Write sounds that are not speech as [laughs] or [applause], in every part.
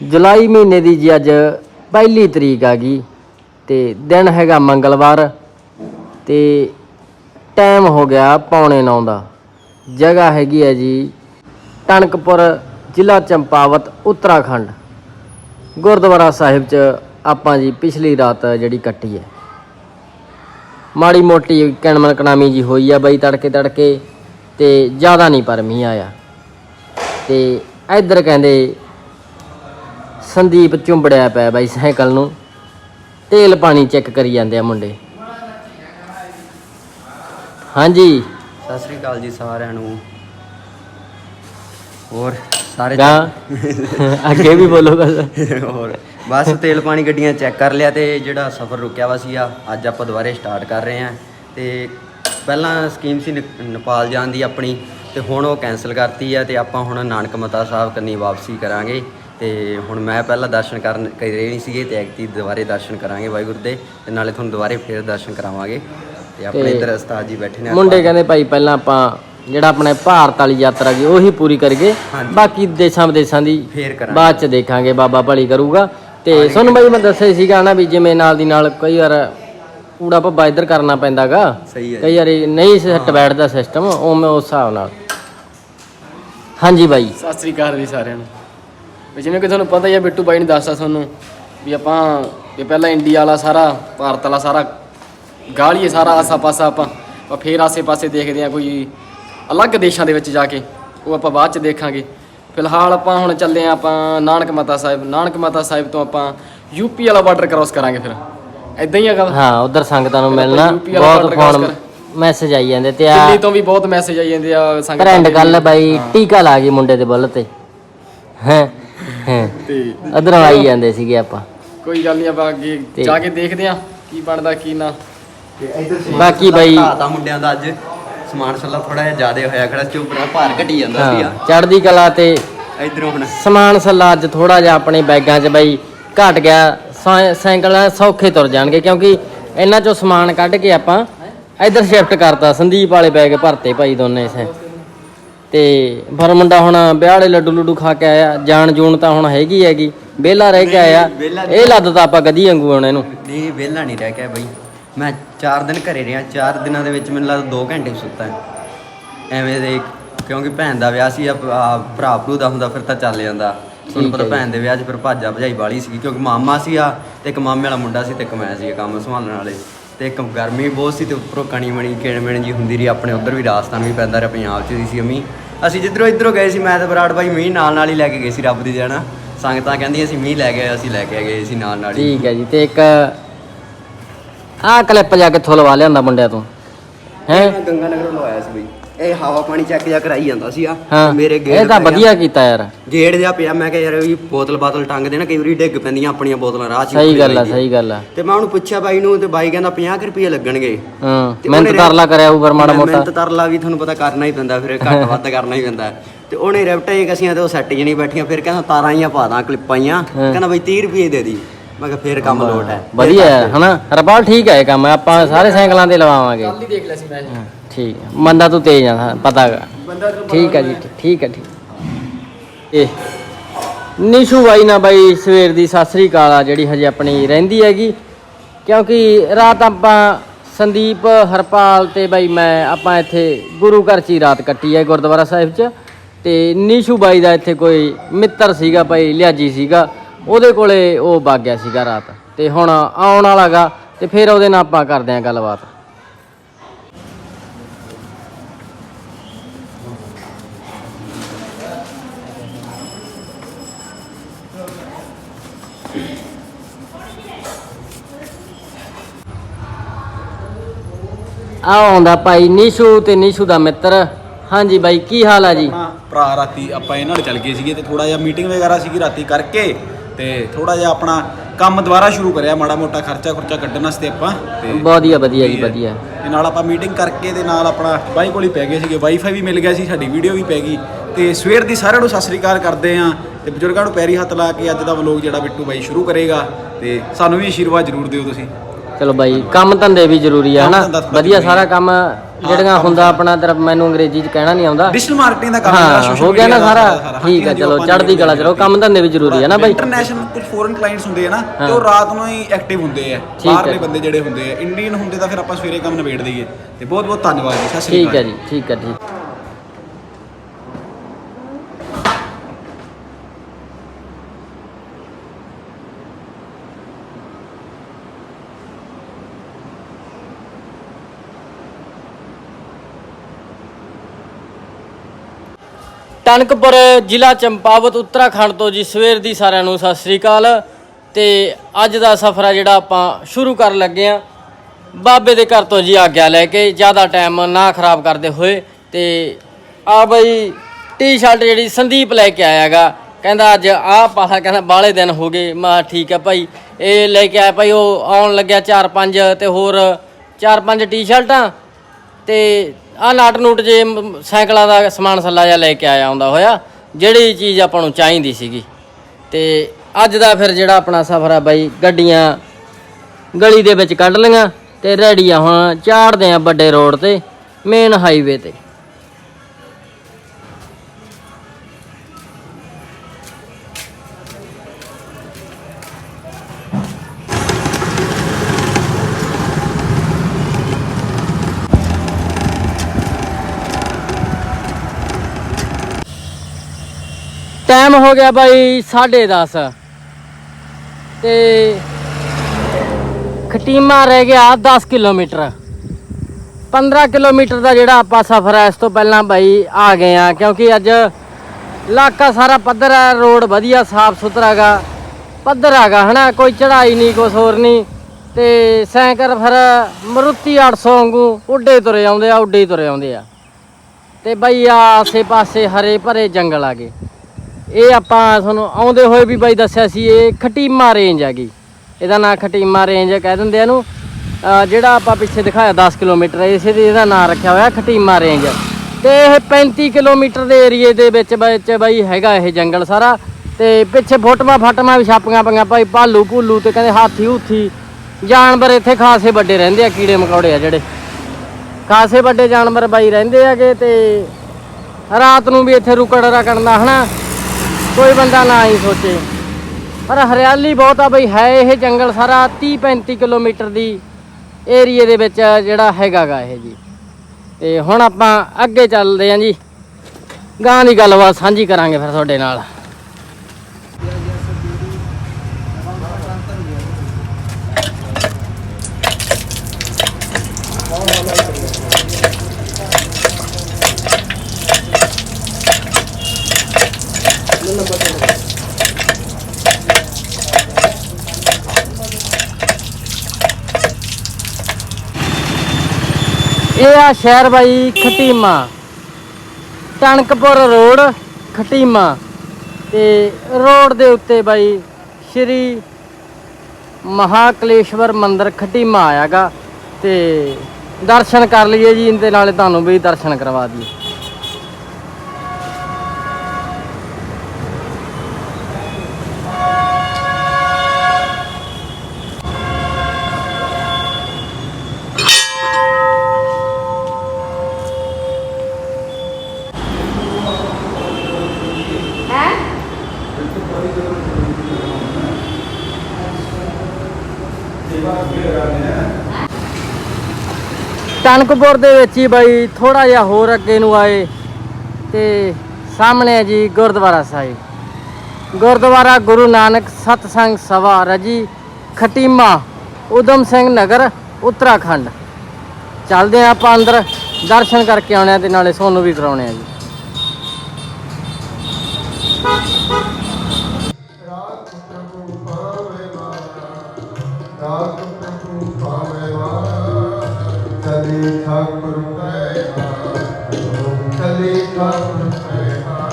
ਜੁਲਾਈ ਮਹੀਨੇ ਦੀ ਜੀ ਅੱਜ ਪਹਿਲੀ ਤਰੀਕ ਆ ਗਈ ਤੇ ਦਿਨ ਹੈਗਾ ਮੰਗਲਵਾਰ ਤੇ ਟਾਈਮ ਹੋ ਗਿਆ ਪੌਣੇ 9 ਦਾ। ਜਗ੍ਹਾ ਹੈਗੀ ਹੈ ਜੀ ਟਣਕਪੁਰ ਜ਼ਿਲ੍ਹਾ ਚੰਪਾਵਤ, ਉੱਤਰਾਖੰਡ। ਗੁਰਦੁਆਰਾ ਸਾਹਿਬ 'ਚ ਆਪਾਂ ਜੀ ਪਿਛਲੀ ਰਾਤ ਜਿਹੜੀ ਕੱਟੀ ਹੈ। ਮਾੜੀ ਮੋਟੀ ਕਣਮਨ ਕਣਾਮੀ ਜੀ ਹੋਈ ਆ ਬਈ ਤੜਕੇ ਤੜਕੇ ਤੇ ਜ਼ਿਆਦਾ ਨਹੀਂ ਪਰ ਮੀਂਹ ਆਇਆ। ਤੇ ਇੱਧਰ ਕਹਿੰਦੇ ਸੰਦੀਪ ਚੁੰਬੜਿਆ ਪਿਆ ਬਾਈ ਸਾਈਕਲ ਨੂੰ। ਤੇਲ ਪਾਣੀ ਚੈੱਕ ਕਰੀ ਜਾਂਦੇ ਆ ਮੁੰਡੇ। ਹਾਂਜੀ। ਸਤਿ ਸ੍ਰੀ ਅਕਾਲ ਜੀ ਸਾਰਿਆਂ ਨੂੰ। ਹੋਰ ਸਾਰੇ ਅੱਗੇ ਵੀ ਬੋਲੋਗਾ ਹੋਰ ਬਸ ਤੇਲ ਪਾਣੀ ਗੱਡੀਆਂ ਚੈੱਕ ਕਰ ਲਿਆ ਤੇ ਜਿਹੜਾ ਸਫ਼ਰ ਰੁਕਿਆ ਵਾ ਸੀਗਾ ਅੱਜ ਆਪਾਂ ਦੁਬਾਰੇ ਸਟਾਰਟ ਕਰ ਰਹੇ ਹਾਂ। ਤੇ ਪਹਿਲਾਂ ਸਕੀਮ ਸੀ ਨੇਪ- ਨੇਪਾਲ ਜਾਣ ਦੀ ਆਪਣੀ ਤੇ ਹੁਣ ਉਹ ਕੈਨਸਲ ਕਰਤੀ ਆ ਤੇ ਆਪਾਂ ਹੁਣ ਨਾਨਕ ਮਤਾ ਸਾਹਿਬ ਕੰਨੀ ਵਾਪਸੀ ਕਰਾਂਗੇ। ਤੇ ਹੁਣ ਮੈਂ ਪਹਿਲਾਂ ਦਰਸ਼ਨ ਕਰਨ ਕਰ ਰਹੇ ਨਹੀਂ ਸੀਗੇ ਤੇ ਐਕਤੀ ਦੁਬਾਰੇ ਦਰਸ਼ਨ ਕਰਾਂਗੇ ਵਾਹਿਗੁਰੂ ਦੇ ਤੇ ਨਾਲੇ ਤੁਹਾਨੂੰ ਦੁਬਾਰੇ ਫੇਰ ਦਰਸ਼ਨ ਕਰਾਵਾਂਗੇ। ਤੇ ਆਪਣੇ ਇੱਧਰ ਉਸਤਾਦ ਜੀ ਬੈਠੇ ਨੇ ਮੁੰਡੇ ਕਹਿੰਦੇ ਭਾਈ ਪਹਿਲਾਂ ਆਪਾਂ ਜਿਹੜਾ ਆਪਣੇ ਭਾਰਤ ਵਾਲੀ ਯਾਤਰਾ ਗਈ ਉਹੀ ਪੂਰੀ ਕਰੀਏ। ਬਾਕੀ ਦੇਸ਼ਾਂ ਵਿਦੇਸ਼ਾਂ ਦੀ ਫੇਰ ਕਰਾਂਗੇ। ਬਾਅਦ ਚ ਦੇਖਾਂਗੇ ਬਾਬਾ ਭਲੀ ਕਰੂਗਾ। ਤੇ ਤੁਹਾਨੂੰ ਬਾਈ ਮੈਂ ਦੱਸਿਆ ਸੀਗਾ ਨਾ ਵੀ ਜਿਵੇਂ ਨਾਲ ਦੀ ਨਾਲ ਕਈ ਵਾਰ ਊੜਾ ਭੱਬਾ ਇੱਧਰ ਕਰਨਾ ਪੈਂਦਾਗਾ ਸਹੀ ਹੈ ਕਈ ਵਾਰੀ ਨਹੀਂ ਸੈੱਟ ਬੈਠਦਾ ਸਿਸਟਮ ਉਵੇਂ ਉਸ ਹਿਸਾਬ ਨਾਲ। ਹਾਂਜੀ ਬਾਈ। ਸਤਿ ਸ੍ਰੀ ਅਕਾਲ ਜੀ ਸਾਰਿਆਂ ਨੂੰ। ਜਿਵੇਂ ਕਿ ਤੁਹਾਨੂੰ ਪਤਾ ਹੀ ਹੈ ਬਿੱਟੂ ਬਾਈ ਨੇ ਦੱਸਤਾ ਤੁਹਾਨੂੰ ਵੀ ਆਪਾਂ ਵੀ ਪਹਿਲਾਂ ਇੰਡੀਆ ਵਾਲਾ ਸਾਰਾ ਭਾਰਤ ਵਾਲਾ ਸਾਰਾ ਗਾਲੀਏ ਸਾਰਾ ਆਸਾ ਪਾਸਾ ਆਪਾਂ ਆਪਾਂ ਫੇਰ ਆਸੇ ਪਾਸੇ ਦੇਖਦੇ ਆ ਕੋਈ ਅਲੱਗ ਦੇਸ਼ਾਂ ਦੇ ਵਿੱਚ ਜਾ ਕੇ ਉਹ ਆਪਾਂ ਬਾਅਦ ਚ ਦੇਖਾਂਗੇ। ਫਿਲਹਾਲ ਆਪਾਂ ਹੁਣ ਚੱਲੇ ਆ ਆਪਾਂ ਨਾਨਕ ਮਾਤਾ ਸਾਹਿਬ ਨਾਨਕ ਮਾਤਾ ਸਾਹਿਬ ਤੋਂ ਆਪਾਂ ਯੂਪੀ ਵਾਲਾ ਬਾਰਡਰ ਕ੍ਰਾਸ ਕਰਾਂਗੇ ਫਿਰ। ਐਦਾਂ ਹੀ ਹੈਗਾ ਹਾਂ ਉਧਰ ਸੰਗਤਾਂ ਨੂੰ ਮਿਲਣਾ ਬਹੁਤ ਫੋਨ ਮੈਸੇਜ ਆਈ ਜਾਂਦੇ ਤੇ ਆ ਦਿੱਲੀ ਤੋਂ ਵੀ ਬਹੁਤ ਮੈਸੇਜ ਆਈ ਜਾਂਦੇ ਆ ਸੰਗਤਾਂ ਟ੍ਰੈਂਡ ਦੇ ਗੱਲ। ਬਾਈ ਟੀਕਾ ਲਾ ਗਈ ਮੁੰਡੇ ਦੇ ਬੁੱਲ ਤੇ। ਹਾਂ? ਹਾਂ। ਤੇ ਆਈ ਜਾਂਦੇ ਸੀਗੇ ਆਪਾਂ। ਕੋਈ ਗੱਲ ਨਹੀਂ ਆਪਾਂ ਅੱਗੇ ਤੇ- ਜਾ ਕੇ ਦੇਖਦੇ ਆ ਕੀ ਬਣਦਾ ਕੀ ਨਾ। ਤੇ ਇੱਧਰ ਸਮਾਨ ਬਾਕੀ ਬਾਈ- ਘਟਾਤਾ ਮੁੰਡਿਆਂ ਦਾ ਅੱਜ। ਸਮਾਨ ਸੱਲਾ ਥੋੜਾ ਜਿਹਾ ਜ਼ਿਆਦਾ ਹੋਇਆ ਖੜਾ ਚੁੱਪਰਾ ਭਾਰ ਘਟੀ ਜਾਂਦਾ ਸੀਗਾ। ਹਾਂ ਚੜ੍ਹਦੀ ਕਲਾ ਤੇ ਇਧਰੋਂ ਹੁਣ ਸਮਾਨ ਸੱਲਾ ਅੱਜ ਥੋੜਾ ਜਿਹਾ ਆਪਣੇ ਬੈਗਾਂ 'ਚ ਬਾਈ ਘਟ ਗਿਆ। ਸਾਈ- ਸਾਈਕਲ ਸੌਖੇ ਤੁਰ ਜਾਣਗੇ ਕਿਉਂਕਿ ਇਹਨਾਂ 'ਚੋਂ ਸਮਾਨ ਕੱਢ ਕੇ ਆਪਾਂ ਇੱਧਰ ਸ਼ਿਫਟ ਕਰਤਾ ਸੰਦੀਪ ਵਾਲੇ ਬੈਗ ਭਰਤੇ ਭਾਈ ਦੋਨੇ ਸੇ ਤੇ ਪਰ ਮੁੰਡਾ ਹੁਣ ਵਿਆਹ ਵਾਲੇ ਲੱਡੂ ਲੁੱਡੂ ਖਾ ਕੇ ਆਇਆ ਜਾਣ ਜੂਣ ਤਾਂ ਹੁਣ ਹੈਗੀ ਹੈਗੀ ਵਿਹਲਾ ਰਹਿ ਕੇ ਆਇਆ। ਵਿਹਲਾ ਇਹ ਲੱਦ ਤਾਂ ਆਪਾਂ ਗਦੀ ਵਾਂਗੂ ਹੁਣ ਇਹਨੂੰ। ਨਹੀਂ ਵਿਹਲਾ ਨਹੀਂ ਰਹਿ ਗਿਆ ਬਈ। ਮੈਂ 4 ਦਿਨ ਘਰੇ ਰਿਹਾ 4 ਦਿਨਾਂ ਦੇ ਵਿੱਚ ਮੈਨੂੰ ਲੱਗਦਾ 2 ਘੰਟੇ ਸੁੱਤਾ ਐਵੇਂ ਦੇ ਕਿਉਂਕਿ ਭੈਣ ਦਾ ਵਿਆਹ ਸੀ ਆ ਆ ਭਰਾ ਭਰੂ ਦਾ ਹੁੰਦਾ ਫਿਰ ਤਾਂ ਚੱਲ ਜਾਂਦਾ। ਤੁਹਾਨੂੰ ਠੀਕ ਪਤਾ ਹੈ ਭੈਣ ਦੇ ਵਿਆਹ 'ਚ ਫਿਰ ਭਾਜਾ ਭਜਾਈ ਵਾਲੀ ਸੀ ਕਿਉਂਕਿ ਮਾਮਾ ਸੀ ਆ ਤੇ ਇੱਕ ਮਾਮੇ ਵਾਲਾ ਮੁੰਡਾ ਸੀ ਤੇ ਇੱਕ ਮੈਂ ਸੀ ਕੰਮ ਸੰਭਾਲਣ ਵਾਲੇ। ਤੇ ਇੱਕ ਗਰਮੀ ਬਹੁਤ ਸੀ ਤੇ ਉੱਪਰੋਂ ਕਣੀ ਮਣੀ ਕਿਣ ਮਿਣ ਜੀ ਹੁੰਦੀ ਰਹੀ ਆਪਣੇ ਉਧਰ ਵੀ ਰਾਜਸਥਾਨ ਵੀ ਪੈਂਦਾ ਰਿਹਾ ਪੰਜਾਬ 'ਚ ਵੀ ਸੀ ਅਮੀ। ਅਸੀਂ ਜਿੱਧਰੋਂ ਇੱਧਰੋਂ ਗਏ ਸੀ ਮੈਂ ਤੇ ਬਰਾੜ ਬਾਈ ਮੀਂਹ ਨਾਲ ਨਾਲ ਹੀ ਲੈ ਕੇ ਗਏ ਸੀ ਰੱਬ ਦੀ ਦੇਣਾ ਸੰਗਤਾਂ ਕਹਿੰਦੀਆਂ ਸੀ ਮੀਂਹ ਲੈ ਗਏ ਅਸੀਂ ਲੈ ਕੇ ਗਏ ਸੀ ਨਾਲ ਨਾਲ ਹੀ। ਠੀਕ ਹੈ ਜੀ ਤੇ ਇੱਕ ਆਹ ਕਲਿੱਪ ਜਾ ਕਿੱਥੋਂ ਲਵਾ ਲਿਆਂਦਾ ਮੁੰਡਿਆਂ ਤੋਂ? ਹੈ? ਮੈਂ ਗੰਗਾ ਨਗਰੋਂ ਲਵਾਇਆ ਸੀ ਬਈ। ਇਹ ਹਵਾ ਪਾਣੀ ਚੈੱਕ ਜਾ ਕਰਾਈ ਜਾਂਦਾ ਸੀ ਆ ਹਾਂ ਮੇਰੇ ਗੇੜ ਇਹ ਤਾਂ ਪੈ ਗਿਆ। ਵਧੀਆ ਕੀਤਾ ਯਾਰ। ਗੇੜ ਜਿਹਾ ਪਿਆ ਮੈਂ ਕਿਹਾ ਯਾਰ ਵੀ ਬੋਤਲ ਬਾਤਲ ਟੰਗ ਦੇ ਨਾ ਕਈ ਵਾਰੀ ਡਿੱਗ ਪੈਂਦੀਆਂ ਆਪਣੀਆਂ ਬੋਤਲਾਂ ਰਾਹ 'ਚ ਹੀ ਸਹੀ ਉੱਪਰ ਗੱਲ ਆ ਸਹੀ ਗੱਲ ਆ। ਤੇ ਮੈਂ ਉਹਨੂੰ ਪੁੱਛਿਆ ਬਾਈ ਨੂੰ ਤੇ ਬਾਈ ਕਹਿੰਦਾ 50 ਰੁਪਏ ਲੱਗਣਗੇ। ਹਾਂ ਤੇ ਮਿਹਨਤ ਉਹਨੇ ਕਰ ਲਾ ਕਰਿਆ ਉਪਰ ਮਾੜਾ ਮੈਂ ਮੋਟਾ। ਮਿਹਨਤ ਤਰਲਾ ਵੀ ਤੁਹਾਨੂੰ ਪਤਾ ਕਰਨਾ ਹੀ ਪੈਂਦਾ ਫਿਰ ਘੱਟ [laughs] ਵੱਧ ਕਰਨਾ ਹੀ ਪੈਂਦਾ। ਤੇ ਉਹਨੇ ਰੈਪਟਾ ਇੱਕ ਅਸੀਂ ਤੇ ਉਹ ਸੈੱਟ ਜਣੀ ਬੈਠੀਆਂ ਫਿਰ ਕਹਿੰਦਾ ਤਾਰਾਂ ਹੀ ਪਾ ਦਾਂ ਕਲਿੱਪਾਂ ਹੀ। ਕਹਿੰਦਾ ਬਈ 30 ਰੁਪਏ ਦੇ ਦੀ। ਮੈਂ ਕਿਹਾ ਫਿਰ ਕੰਮ ਲੋਟ ਹੈ। ਵਧੀਆ ਹੈ ਹਨਾ? ਰਬਾਲ ਠੀਕ ਹੈ ਇਹ ਕੰਮ ਆਪਾਂ ਸਾਰੇ ਸਾਈਕਲਾਂ ਤੇ ਲਵਾਵਾਂਗੇ। ਕੱਲ ਹੀ ਦੇਖ ਲਿਆ ਸੀ ਮੈਂ। ਹਾਂ, ਠੀਕ ਹੈ। ਬੰਦਾ ਤੂੰ ਤੇਜ਼ ਆ ਪਤਾ ਗਾ ਬੰਦਾ ਤੈਨੂੰ ਠੀਕ ਹੈ ਜੀ ਠੀਕ ਹੈ ਠੀਕ। ਇਹ ਨਿਸ਼ੂ ਬਾਈ ਨਾ ਬਾਈ ਸਵੇਰ ਦੀ ਸਤਿ ਸ੍ਰੀ ਅਕਾਲ ਆ ਜਿਹੜੀ ਹਜੇ ਆਪਣੀ ਰਹਿੰਦੀ ਹੈਗੀ। ਕਿਉਂਕਿ ਰਾਤ ਆਪਾਂ ਸੰਦੀਪ ਹਰਪਾਲ ਤੇ ਬਾਈ ਮੈਂ ਆਪਾਂ ਇੱਥੇ ਗੁਰੂ ਘਰ ਚ ਹੀ ਰਾਤ ਕੱਟੀ ਹੈ ਗੁਰਦੁਆਰਾ ਸਾਹਿਬ ਚ। ਤੇ ਨਿਸ਼ੂ ਬਾਈ ਦਾ ਇੱਥੇ ਕੋਈ ਮਿੱਤਰ ਸੀਗਾ ਭਾਈ ਲਿਆਜੀ ਸੀਗਾ। ਉਹਦੇ ਕੋਲੇ ਉਹ ਵਗ ਗਿਆ ਸੀਗਾ ਰਾਤ। ਤੇ ਹੁਣ ਆਉਣ ਵਾਲਾਗਾ ਤੇ ਫਿਰ ਉਹਦੇ ਨਾਲ ਆਪਾਂ ਕਰਦੇ ਆਂ ਗੱਲਬਾਤ। ਆ ਆਉਂਦਾ ਭਾਈ ਨੀਸ਼ੂ ਤੇ ਨੀਸ਼ੂ ਦਾ ਮਿੱਤਰ। ਹਾਂਜੀ ਬਾਈ ਕੀ ਹਾਲ ਆ ਜੀ? ਆਪਣਾ ਭਰਾ ਰਾਤੀ ਆਪਾਂ ਇਹਨਾਂ ਨਾਲ ਚੱਲ ਗਏ ਸੀਗੇ ਤੇ ਥੋੜਾ ਜਿਹਾ ਮੀਟਿੰਗ ਵਗੈਰਾ ਸੀਗੀ ਰਾਤੀ ਕਰਕੇ ਤੇ ਥੋੜਾ ਜਿਹਾ ਆਪਣਾ ਕੰਮ ਦੁਬਾਰਾ ਸ਼ੁਰੂ ਕਰਿਆ ਮਾੜਾ ਮੋਟਾ ਖਰਚਾ ਖੁਰਚਾ ਕੱਢਣ ਵਾਸਤੇ ਆਪਾਂ ਤੇ ਵਧੀਆ ਵਧੀਆ ਜੀ ਵਧੀਆ। ਤੇ ਨਾਲ ਆਪਾਂ ਮੀਟਿੰਗ ਕਰਕੇ ਦੇ ਨਾਲ ਆਪਣਾ ਬਾਈ ਕੋਲ ਹੀ ਪੈ ਗਏ ਸੀਗੇ ਵਾਈਫਾਈ ਵੀ ਮਿਲ ਗਿਆ ਸੀ ਸਾਡੀ ਵੀਡੀਓ ਵੀ ਪੈ ਗਈ। ਤੇ ਸਵੇਰ ਦੀ ਸਾਰਿਆਂ ਨੂੰ ਸਤਿ ਸ੍ਰੀ ਅਕਾਲ ਕਰਦੇ ਆਂ ਤੇ ਬਜ਼ੁਰਗਾਂ ਨੂੰ ਪੈਰੀ ਹੱਥ ਲਾ ਕੇ ਅੱਜ ਦਾ ਵਲੋਗ ਜਿਹੜਾ ਬਿੱਟੂ ਬਾਈ ਸ਼ੁਰੂ ਕਰੇਗਾ ਤੇ ਸਾਨੂੰ ਵੀ ਆਸ਼ੀਰਵਾਦ ਜ਼ਰੂਰ ਦਿਓ ਤੁਸੀਂ। ਚਲੋ ਬਾਈ ਕੰਮ ਧੰਦੇ ਵੀ ਜ਼ਰੂਰੀ ਆ ਹਨਾ? ਵਧੀਆ ਸਾਰਾ ਕੰਮ ਜਿਹੜੀਆਂ ਹੁੰਦਾ ਆਪਣਾ ਤੇਰਾ ਮੈਨੂੰ ਅੰਗਰੇਜ਼ੀ ਚ ਕਹਿਣਾ ਨਹੀਂ ਆਉਂਦਾ। ਡਿਜੀਟਲ ਮਾਰਕੀਟਿੰਗ ਦਾ ਕੰਮ ਹਾਂ ਹੋ ਗਿਆ ਨਾ ਸਾਰਾ। ਠੀਕ ਹੈ ਚਲੋ ਚੜ੍ਹਦੀ ਕਲਾ ਚਲੋ ਕੰਮ ਧੰਦੇ ਵੀ ਜ਼ਰੂਰੀ ਹੈ ਨਾ ਬਾਈ? ਇੰਟਰਨੈਸ਼ਨਲ ਕੁਝ ਫੋਰਨ ਕਲਾਇੰਟਸ ਹੁੰਦੇ ਆ ਨਾ। ਤੇ ਉਹ ਰਾਤ ਨੂੰ ਹੀ ਐਕਟਿਵ ਹੁੰਦੇ ਆ। ਠੀਕ ਬਾਹਰਲੇ ਜੀ। ਬੰਦੇ ਜਿਹੜੇ ਹੁੰਦੇ ਆ ਇੰਡੀਅਨ ਹੁੰਦੇ ਤਾਂ ਫਿਰ ਆਪਾਂ ਸਵੇਰੇ ਕੰਮ ਨਿਬੇੜ ਦਈਏ ਤੇ ਬਹੁਤ ਬਹੁਤ ਧੰਨਵਾਦ ਜੀ ਸਤਿ ਸ਼੍ਰੀ ਠੀਕ ਅਕਾਲ। ਹੈ ਜੀ ਠੀਕ ਹੈ ਠੀਕ ਟਨਕਪੁਰ ਜ਼ਿਲ੍ਹਾ ਚੰਪਾਵਤ ਉੱਤਰਾਖੰਡ ਤੋਂ ਜੀ ਸਵੇਰ ਦੀ ਸਾਰਿਆਂ ਨੂੰ ਸਤਿ ਸ੍ਰੀ ਅਕਾਲ ਤੇ ਅੱਜ ਦਾ ਸਫ਼ਰ ਆ ਜਿਹੜਾ ਆਪਾਂ ਸ਼ੁਰੂ ਕਰਨ ਲੱਗੇ ਆ ਬਾਬੇ ਦੇ ਘਰ ਤੋਂ ਜੀ ਆਗਿਆ ਲੈ ਕੇ ਜ਼ਿਆਦਾ ਟਾਈਮ ਨਾ ਖਰਾਬ ਕਰਦੇ ਹੋਏ ਤੇ ਆ ਬਈ ਟੀ-ਸ਼ਰਟ ਜਿਹੜੀ ਸੰਦੀਪ ਲੈ ਕੇ ਆਇਆਗਾ ਕਹਿੰਦਾ ਅੱਜ ਆਹ ਪਾਸਾ, ਕਹਿੰਦਾ ਬਾਲੇ ਦਿਨ ਹੋ ਗਏ। ਮਾ ਠੀਕ ਆ ਭਾਈ। ਇਹ ਲੈ ਕੇ ਆਇਆ ਭਾਈ, ਉਹ ਆਉਣ ਲੱਗਿਆ 4-5 ਤੇ ਹੋਰ 4-5 ਟੀ-ਸ਼ਰਟਾਂ ਤੇ ਆ ਨਾਟ ਨੂਟ ਜੇ ਮ- ਸਾਈਕਲਾਂ ਦਾ ਸਮਾਨ ਸੱਲਾ ਜਿਹਾ ਲੈ ਕੇ ਆਇਆ ਆਉਂਦਾ ਹੋਇਆ, ਜਿਹੜੀ ਚੀਜ਼ ਆਪਾਂ ਨੂੰ ਚਾਹੀਦੀ ਸੀਗੀ। ਤੇ ਅੱਜ ਦਾ ਫਿਰ ਜਿਹੜਾ ਆਪਣਾ ਸਫ਼ਰ ਆ ਬਾਈ, ਗੱਡੀਆਂ ਗਲੀ ਦੇ ਵਿੱਚ ਕੱਢ ਲਈਆਂ ਤੇ ਰੈਡੀ ਆ ਹੁਣ ਚਾੜਦੇ ਆ ਵੱਡੇ ਰੋਡ ਤੇ ਮੇਨ ਹਾਈਵੇ ਤੇ। ਟਾਈਮ ਹੋ ਗਿਆ ਬਾਈ 10:30 ਤੇ ਖਟੀਮਾ ਰਹਿ ਗਿਆ 10 ਕਿਲੋਮੀਟਰ। 15 ਕਿਲੋਮੀਟਰ ਦਾ ਜਿਹੜਾ ਆਪਾਂ ਸਫ਼ਰ ਹੈ ਇਸ ਤੋਂ ਪਹਿਲਾਂ ਬਾਈ ਆ ਗਏ ਆ, ਕਿਉਂਕਿ ਅੱਜ ਇਲਾਕਾ ਸਾਰਾ ਪੱਧਰ ਹੈ ਰੋਡ ਵਧੀਆ ਸਾਫ਼ ਸੁਥਰਾ ਗਾ, ਪੱਧਰ ਹੈਗਾ ਹਨਾ, ਕੋਈ ਚੜਾਈ ਨਹੀਂ, ਕੁਛ ਹੋਰ ਨਹੀਂ। ਤੇ ਸਾਈਕਲ ਫਿਰ ਮਰੂਤੀ 800 ਵਾਂਗੂ ਉੱਡੇ ਤੁਰੇ ਆਉਂਦੇ ਆ, ਉੱਡੇ ਤੁਰੇ ਆਉਂਦੇ ਆ। ਤੇ ਬਈ ਆਸੇ ਪਾਸੇ ਹਰੇ ਭਰੇ ਜੰਗਲ ਆ ਗਏ। ਇਹ ਆਪਾਂ ਤੁਹਾਨੂੰ ਆਉਂਦੇ ਹੋਏ ਵੀ ਬਾਈ ਦੱਸਿਆ ਸੀ, ਇਹ ਖਟੀਮਾ ਰੇਂਜ ਹੈਗੀ। ਇਹਦਾ ਨਾਂ ਖਟੀਮਾ ਰੇਂਜ ਕਹਿ ਦਿੰਦੇ ਇਹਨੂੰ। ਜਿਹੜਾ ਆਪਾਂ ਪਿੱਛੇ ਦਿਖਾਇਆ 10 ਕਿਲੋਮੀਟਰ, ਇਸੇ ਦੇ ਇਹਦਾ ਨਾਂ ਰੱਖਿਆ ਹੋਇਆ ਖਟੀਮਾ ਰੇਂਜ ਤੇ ਇਹ 35 ਕਿਲੋਮੀਟਰ ਦੇ ਏਰੀਏ ਦੇ ਵਿੱਚ ਵਿੱਚ ਬਾਈ ਹੈਗਾ ਇਹ ਜੰਗਲ ਸਾਰਾ। ਤੇ ਪਿੱਛੇ ਫੋਟੋਆਂ ਫਾਟਮਾਂ ਵੀ ਛਾਪੀਆਂ ਪਈਆਂ, ਭਾਈ ਭਾਲੂ ਭੂਲੂ ਤੇ ਕਹਿੰਦੇ ਹਾਥੀ ਹੂਥੀ। ਜਾਨਵਰ ਇੱਥੇ ਖਾਸੇ ਵੱਡੇ ਰਹਿੰਦੇ ਆ, ਕੀੜੇ ਮਕੌੜੇ ਆ ਜਿਹੜੇ। ਖਾਸੇ ਵੱਡੇ ਜਾਨਵਰ ਬਾਈ ਰਹਿੰਦੇ ਹੈਗੇ ਤੇ ਰਾਤ ਨੂੰ ਵੀ ਇੱਥੇ ਰੁਕੜ ਰਕਣ ਦਾ, ਹਨਾ। ਕੋਈ ਬੰਦਾ ਨਾ ਹੀ ਸੋਚੇ। ਪਰ ਹਰਿਆਲੀ ਬਹੁਤ ਆ ਬਈ, ਹੈ ਇਹ ਜੰਗਲ ਸਾਰਾ 30 35 ਕਿਲੋਮੀਟਰ ਦੀ ਏਰੀਏ ਦੇ ਵਿੱਚ ਜਿਹੜਾ ਹੈਗਾਗਾ ਇਹ ਜੀ। ਤੇ ਹੁਣ ਆਪਾਂ ਅੱਗੇ ਚੱਲਦੇ ਆਂ ਜੀ। ਗਾਂ ਦੀ ਗੱਲਬਾਤ ਸਾਂਝੀ ਕਰਾਂਗੇ ਫਿਰ ਤੁਹਾਡੇ ਨਾਲ। ਇਹ ਆ ਸ਼ਹਿਰ ਬਾਈ ਖਟੀਮਾ। ਟਣਕਪੁਰ ਰੋਡ ਖਟੀਮਾ। ਤੇ ਰੋਡ ਦੇ ਉੱਤੇ ਬਾਈ ਸ਼੍ਰੀ ਮਹਾਕਲੇਸ਼ਵਰ ਮੰਦਿਰ ਖਟੀਮਾ ਆਇਆਗਾ। ਤੇ ਦਰਸ਼ਨ ਕਰ ਲਈਏ ਜੀ, ਇਹਦੇ ਨਾਲੇ ਤੁਹਾਨੂੰ ਵੀ ਦਰਸ਼ਨ ਕਰਵਾ ਦਈਏ। ਟਨਕਪੁਰ ਦੇ ਵਿੱਚ ਹੀ ਬਾਈ ਥੋੜਾ ਜਿਹਾ ਹੋਰ ਅੱਗੇ ਨੂੰ ਆਏ ਤੇ ਸਾਹਮਣੇ ਹੈ ਜੀ ਗੁਰਦੁਆਰਾ ਸਾਹਿਬ। ਗੁਰਦੁਆਰਾ ਗੁਰੂ ਨਾਨਕ ਸਤਸੰਗ ਸਭਾ ਰਜੀ ਖਟੀਮਾ ਉਦਮ ਸਿੰਘ ਨਗਰ, ਉੱਤਰਾਖੰਡ। ਚੱਲਦੇ ਆ ਆਪਾਂ ਅੰਦਰ, ਦਰਸ਼ਨ ਕਰਕੇ ਆਉਣੇ ਆ ਤੇ ਨਾਲੇ ਸੋਨੂੰ ਵੀ ਕਰਾਉਣੇ ਆ ਜੀ। ਠਾਕੁਰ ਪੈਹਾ ਚਲੀ ਠਾਕੁਰ ਪੈਹਾ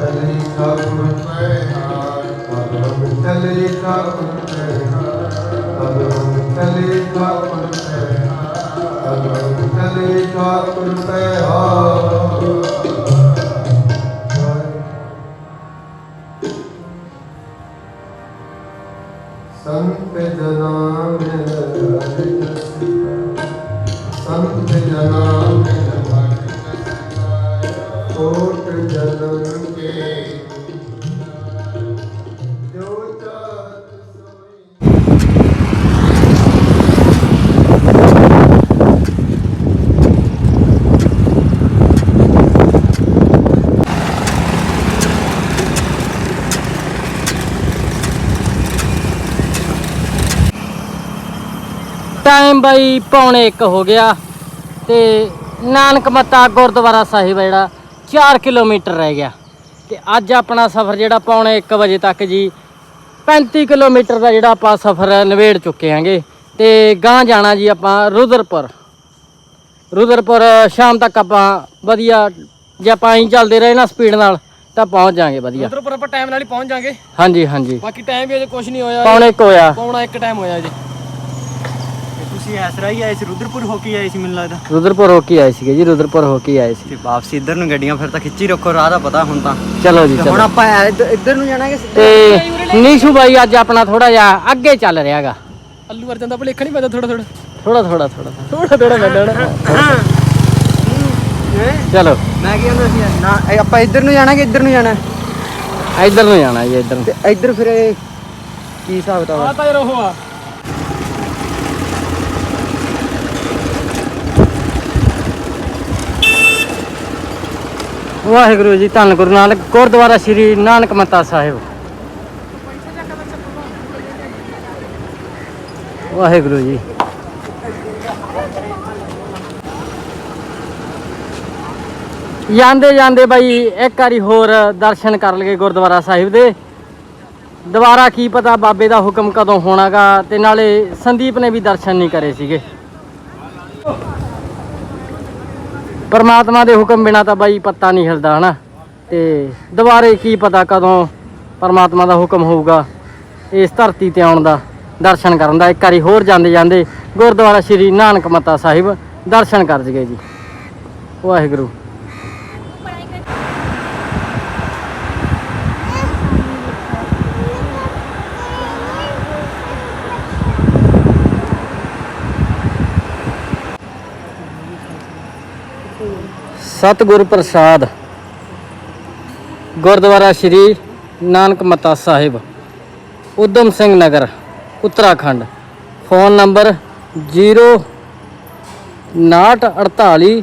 ਚਲੀ ਠਾਕੁਰ ਪੈਹਾ ਕਦਮ ਚਲੀ ਠਾਕੁਰ ਪੈਹਾ ਕਦਮ ਚਲੀ ਠਾਕੁਰ ਪੈਹਾ ਕਦਮ ਚਲੀ ਠਾਕੁਰ ਪੈਹਾ ਟਾਈਮ ਬਾਈ ਪੌਣੇ 1 ਹੋ ਗਿਆ ਤੇ ਨਾਨਕ ਮੱਤਾ ਗੁਰਦੁਆਰਾ ਸਾਹਿਬ ਹੈ ਜਿਹੜਾ 4 ਕਿਲੋਮੀਟਰ ਰਹਿ ਗਿਆ। ਤੇ ਅੱਜ ਆਪਣਾ ਸਫ਼ਰ ਜਿਹੜਾ ਪੌਣੇ 1 ਵਜੇ ਤੱਕ ਜੀ 35 ਕਿਲੋਮੀਟਰ ਦਾ ਜਿਹੜਾ ਆਪਾਂ ਸਫ਼ਰ ਨਵੇੜ ਚੁੱਕੇ ਆਂਗੇ ਤੇ ਗਾਂ ਜਾਣਾ ਜੀ ਆਪਾਂ ਰੁਦਰਪੁਰ। ਰੁਦਰਪੁਰ ਸ਼ਾਮ ਤੱਕ ਆਪਾਂ ਵਧੀਆ ਜੇ ਆਪਾਂ ਐਂ ਚੱਲਦੇ ਰਹੇ ਨਾ ਸਪੀਡ ਨਾਲ ਤਾਂ ਪਹੁੰਚ ਜਾਾਂਗੇ ਵਧੀਆ। ਉਧਰ ਪਰ ਆਪਾਂ ਟਾਈਮ ਨਾਲ ਹੀ ਪਹੁੰਚ ਜਾਾਂਗੇ। ਹਾਂਜੀ ਹਾਂਜੀ। ਬਾਕੀ ਟਾਈਮ ਵੀ ਅਜੇ ਕੁਝ ਨਹੀਂ ਹੋਇਆ। ਪੌਣੇ 1 ਹੋਇਆ। ਪੌਣਾ ਇੱਕ ਟਾਈਮ ਹੋਇਆ ਜੀ ਤੁਸੀਂ ਐਸਰਾ ਹੀ ਆਏ ਸੀ ਰੁਦਰਪੁਰ ਹੋ ਕੇ ਆਏ ਸੀ ਮੈਨੂੰ ਲੱਗਦਾ। ਰੁਦਰਪੁਰ ਹੋ ਕੇ ਆਏ ਸੀਗੇ ਜੀ ਰੁਦਰਪੁਰ ਹੋ ਕੇ ਆਏ ਸੀ। ਤੇ ਵਾਪਸੀ ਇੱਧਰ ਨੂੰ ਗੱਡੀਆਂ ਫਿਰ ਤਾਂ ਖਿੱਚੀ ਰੱਖੋ ਰਾਹ ਦਾ ਪਤਾ ਹੁਣ ਤਾਂ। ਚਲੋ ਜੀ ਤੇ ਹੁਣ ਚਲੋ। ਆਪਾਂ ਐ- ਇੱਧ- ਇੱਧਰ ਨੂੰ ਜਾਣਾ ਕਿ ਤੇ ਨੀਸ਼ੂ ਬਾਈ ਅੱਜ ਆਪਣਾ ਥੋੜਾ ਜਿਹਾ ਅੱਗੇ ਚੱਲ ਰਿਹਾਗਾ ਅੱਲੂ ਅਰਜਨ ਦਾ ਭਲੇਖਾ ਨਹੀਂ ਪੈਂਦਾ ਥੋੜਾ ਥੋੜਾ ਥੋੜਾ ਥੋੜਾ ਥੋੜਾ ਥੋੜਾ ਥੋੜਾ ਪੈਂਦਾ ਚਲੋ। ਮੈਂ ਕੀ ਕਹਿੰਦਾ ਸੀ ਨਾ ਇਹ ਆਪਾਂ ਇੱਧਰ ਨੂੰ ਜਾਣਾ ਕਿ ਇੱਧਰ ਨੂੰ ਜਾਣਾ? ਇੱਧਰ ਨੂੰ ਜਾਣਾ ਜੀ ਇੱਧਰ ਨੂੰ। ਤੇ ਇੱਧਰ ਫਿਰ ਇਹ ਕੀ ਹਿਸਾਬ ਕਿਤਾਬ ਆ? ਆ ਤਾਂ ਯਾਰ ਉਹ ਆ। ਵਾਹਿਗੁਰੂ ਜੀ, ਧੰਨ ਗੁਰੂ ਨਾਨਕ, ਗੁਰਦੁਆਰਾ ਸ੍ਰੀ ਨਾਨਕ ਮੱਤਾ ਸਾਹਿਬ। ਵਾਹਿਗੁਰੂ ਜੀ। ਜਾਂਦੇ ਜਾਂਦੇ ਬਾਈ, ਇੱਕ ਵਾਰੀ ਹੋਰ ਦਰਸ਼ਨ ਕਰ ਲਗੇ ਗੁਰਦੁਆਰਾ ਸਾਹਿਬ ਦੇ। ਦੁਬਾਰਾ ਕੀ ਪਤਾ ਬਾਬੇ ਦਾ ਹੁਕਮ ਕਦੋਂ ਹੋਣਾਗਾ ਤੇ ਨਾਲੇ ਸੰਦੀਪ ਨੇ ਵੀ ਦਰਸ਼ਨ ਨਹੀਂ ਕਰੇ ਸੀਗੇ। ਪਰਮਾਤਮਾ ਦੇ ਹੁਕਮ ਬਿਨਾ ਤਾਂ ਬਾਈ ਪੱਤਾ ਨਹੀਂ ਹਿਲਦਾ, ਹਨਾ? ਤੇ ਦੁਬਾਰੇ ਕੀ ਪਤਾ ਕਦੋਂ ਪਰਮਾਤਮਾ ਦਾ ਹੁਕਮ ਹੋਊਗਾ, ਇਸ ਧਰਤੀ ਤੇ ਆਉਣ ਦਾ, ਦਰਸ਼ਨ ਕਰਨ ਦਾ। ਇੱਕ ਵਾਰੀ ਹੋਰ ਜਾਂਦੇ ਜਾਂਦੇ ਗੁਰਦੁਆਰਾ ਸ੍ਰੀ ਨਾਨਕ ਮੱਤਾ ਸਾਹਿਬ ਦਰਸ਼ਨ ਕਰ ਜਗੇ ਜੀ। ਵਾਹਿਗੁਰੂ। ਸਤਿਗੁਰ ਪ੍ਰਸਾਦ, ਗੁਰਦੁਆਰਾ ਸ੍ਰੀ ਨਾਨਕ ਮਤਾ ਸਾਹਿਬ ਉਦਮ ਸਿੰਘ ਨਗਰ, ਉੱਤਰਾਖੰਡ। ਫੋਨ ਨੰਬਰ 0 5948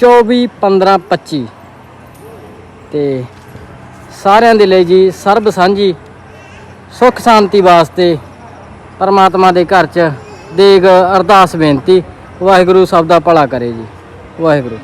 241525 ਤੇ ਸਾਰਿਆਂ ਦੇ ਲਈ ਜੀ ਸਰਬ ਸਾਂਝੀ, ਸੁਖ ਸ਼ਾਂਤੀ ਵਾਸਤੇ ਪਰਮਾਤਮਾ ਦੇ ਘਰ 'ਚ ਦੇਗ ਅਰਦਾਸ ਬੇਨਤੀ, ਵਾਹਿਗੁਰੂ ਸਭ ਦਾ ਭਲਾ ਕਰੇ ਜੀ। ਵਾਹਿਗੁਰੂ।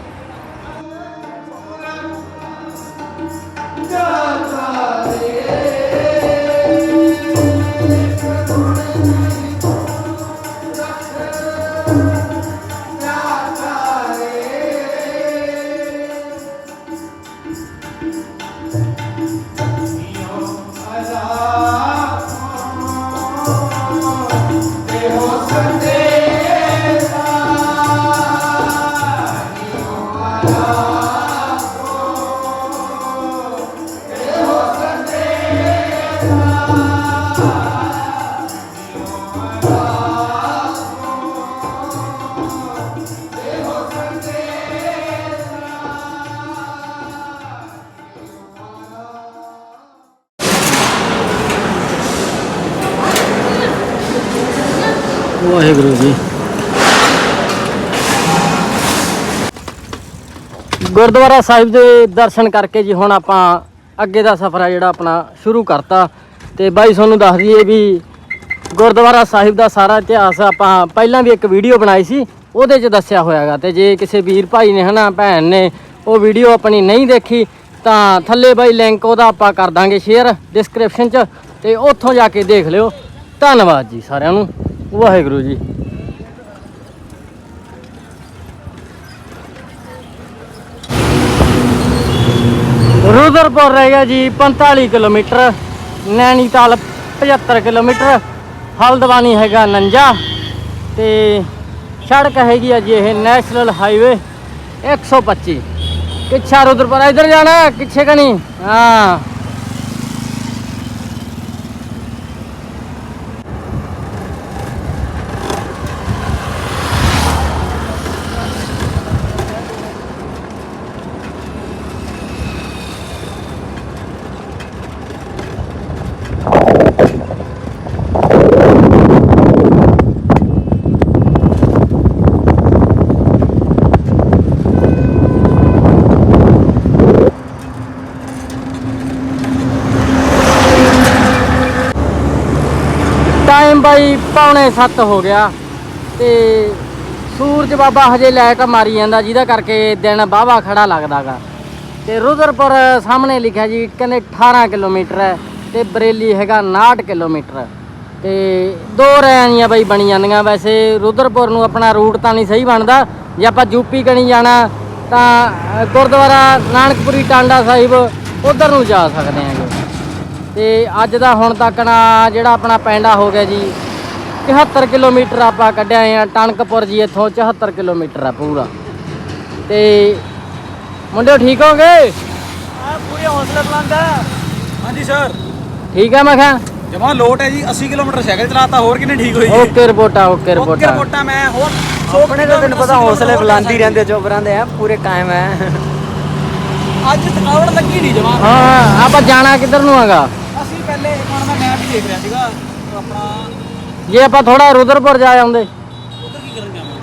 ਗੁਰਦੁਆਰਾ ਸਾਹਿਬ ਦੇ ਦਰਸ਼ਨ ਕਰਕੇ ਜੀ ਹੁਣ ਆਪਾਂ ਅੱਗੇ ਦਾ ਸਫ਼ਰ ਆ ਜਿਹੜਾ ਆਪਣਾ ਸ਼ੁਰੂ ਕਰਤਾ। ਤੇ ਬਾਈ ਤੁਹਾਨੂੰ ਦੱਸ ਦਈਏ ਵੀ ਗੁਰਦੁਆਰਾ ਸਾਹਿਬ ਦਾ ਸਾਰਾ ਇਤਿਹਾਸ ਆਪਾਂ ਪਹਿਲਾਂ ਵੀ ਇੱਕ ਵੀਡੀਓ ਬਣਾਈ ਸੀ, ਉਹਦੇ 'ਚ ਦੱਸਿਆ ਹੋਇਆਗਾ ਤੇ ਜੇ ਕਿਸੇ ਵੀਰ ਭਾਈ ਨੇ ਹਨਾ, ਭੈਣ ਨੇ ਉਹ ਵੀਡੀਓ ਆਪਣੀ ਨਹੀਂ ਦੇਖੀ, ਤਾਂ ਥੱਲੇ ਬਾਈ ਲਿੰਕ ਉਹਦਾ ਆਪਾਂ ਕਰ ਦਾਂਗੇ ਸ਼ੇਅਰ ਡਿਸਕ੍ਰਿਪਸ਼ਨ 'ਚ ਤੇ ਉੱਥੋਂ ਜਾ ਕੇ ਦੇਖ ਲਿਓ। ਧੰਨਵਾਦ ਜੀ ਸਾਰਿਆਂ ਨੂੰ। ਵਾਹਿਗੁਰੂ ਜੀ। ਰੁਦਰਪੁਰ ਰਹਿ ਗਿਆ ਜੀ 45 ਕਿਲੋਮੀਟਰ ਨੈਣੀਤਾਲ 75 ਕਿਲੋਮੀਟਰ, ਹਲਦਵਾਨੀ ਹੈਗਾ 49 ਤੇ ਸੜਕ ਹੈਗੀ ਆ ਜੀ ਇਹ ਨੈਸ਼ਨਲ ਹਾਈਵੇ 125 ਕਿੱਛਾ ਰੁਦਰਪੁਰ ਇਧਰ ਜਾਣਾ, ਕਿੱਛੇ ਕਣੀ? ਹਾਂ ਟਾਈਮ ਬਾਈ ਪੌਣੇ 7 ਹੋ ਗਿਆ ਤੇ ਸੂਰਜ ਬਾਬਾ ਹਜੇ ਲਾਈਟ ਮਾਰੀ ਜਾਂਦਾ, ਜਿਹਦਾ ਕਰਕੇ ਦਿਨ ਬਾਵਾ ਖੜਾ ਲੱਗਦਾਗਾ। ਤੇ ਰੁਦਰਪੁਰ ਸਾਹਮਣੇ ਲਿਖਿਆ ਜੀ, ਕਹਿੰਦੇ 18 ਕਿਲੋਮੀਟਰ ਹੈ ਤੇ ਬਰੇਲੀ ਹੈਗਾ 59 ਕਿਲੋਮੀਟਰ। ਤੇ ਦੋ ਰੈਣੀਆਂ ਬਈ ਬਣੀ ਜਾਂਦੀਆਂ, ਵੈਸੇ ਰੁਦਰਪੁਰ ਨੂੰ ਆਪਣਾ ਰੂਟ ਤਾਂ ਨਹੀਂ ਸਹੀ ਬਣਦਾ। ਜੇ ਆਪਾਂ ਯੂਪੀ ਕਣੀ ਜਾਣਾ, ਤਾਂ ਗੁਰਦੁਆਰਾ ਨਾਨਕਪੁਰੀ ਟਾਂਡਾ ਸਾਹਿਬ, ਉਧਰ ਨੂੰ ਜਾ ਸਕਦੇ ਆਂਗੇ ਤੇ ਅੱਜ ਦਾ ਹੁਣ ਤੱਕ ਨਾ ਜਿਹੜਾ ਆਪਣਾ ਪੈਂਡਾ ਹੋ ਗਿਆ ਜੀ 74 ਕਿਲੋਮੀਟਰ ਆਪਾਂ ਕੱਢਿਆ ਆ ਟਣਕਪੁਰ ਜੀ ਇੱਥੋਂ 74 ਕਿਲੋਮੀਟਰ ਆ ਪੂਰਾ। ਤੇ ਮੁੰਡਿਓ ਠੀਕ ਹੋਗੇ? ਪੂਰੇ ਹੌਸਲੇ ਬੁਲੰਦ ਹਾਂਜੀ ਸਰ ਠੀਕ ਆ ਮੈਂ ਕਿਹਾ? ਜਮਾ ਲੋਟ ਹੈ ਜੀ 80 ਕਿਲੋਮੀਟਰ ਸਾਈਕਲ ਚਲਾਤਾ ਹੋਰ ਕਿੰਨੇ ਠੀਕ ਹੋਈ ਓਕੇ ਰਿਪੋਰਟਾ ਓਕੇ ਓਕੇ ਰਿਪੋਰਟਾ। ਰਿਪੋਰਟਾਂ ਮੈਂ ਹੋਰ ਆਪਣੇ ਤਾਂ ਤੈਨੂੰ ਪਤਾ ਹੌਸਲੇ ਬੁਲੰਦ ਹੀ ਰਹਿੰਦੇ ਚੋਬਰਾਂ ਦੇ ਆ ਪੂਰੇ ਕਾਇਮ ਹੈ ਅੱਜ ਥਕਾਵਟ ਲੱਗੀ ਨਹੀਂ ਜਮਾ। ਹਾਂ ਆਪਾਂ ਜਾਣਾ ਕਿੱਧਰ ਨੂੰ ਹੈਗਾ? ਅਸੀਂ ਪਹਿਲੇ ਇੱਕ ਵਾਰ ਮੈਂ ਮੈਪ ਹੀ ਦੇਖ ਰਿਹਾ ਸੀਗਾ ਆਪਣਾ ਜੇ ਆਪਾਂ ਥੋੜਾ ਰੁਦਰਪੁਰ ਜਾ ਆਉਂਦੇ। ਉਧਰ ਕੀ ਕਰਨ ਜਾਵਾਂ